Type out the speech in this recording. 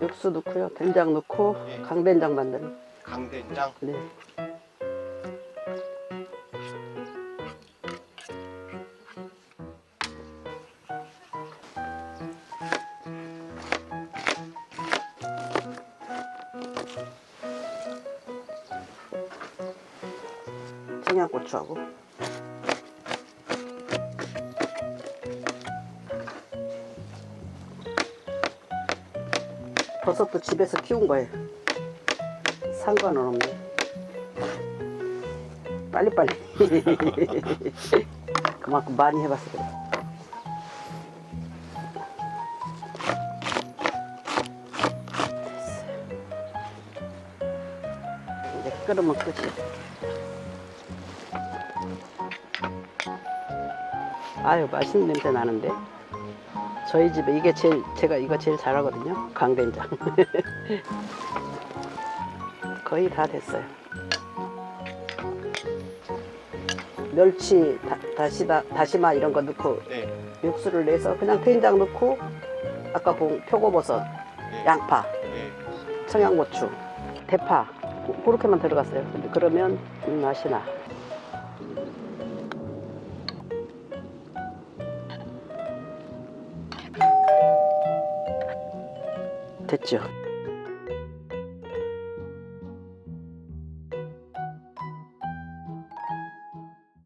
육수 넣고요. 된장 넣고 예. 강된장 만드는. 강된장. 네. 청양고추하고 버섯도 집에서 키운 거예요. 상관은 없네. 빨리빨리. 그만큼 많이 해봤어 그래. 이제 끓으면 끝이야. 아유 맛있는 냄새 나는데. 저희 집에 이게 제일 제가 이거 제일 잘하거든요. 강된장. 거의 다 됐어요. 멸치, 다, 다시다, 다시마 이런 거 넣고 네. 육수를 내서 그냥 된장 넣고 아까 본 표고버섯, 네. 양파, 네. 청양고추, 대파 고- 그렇게만 들어갔어요. 근데 그러면 이 맛이 나. 됐죠?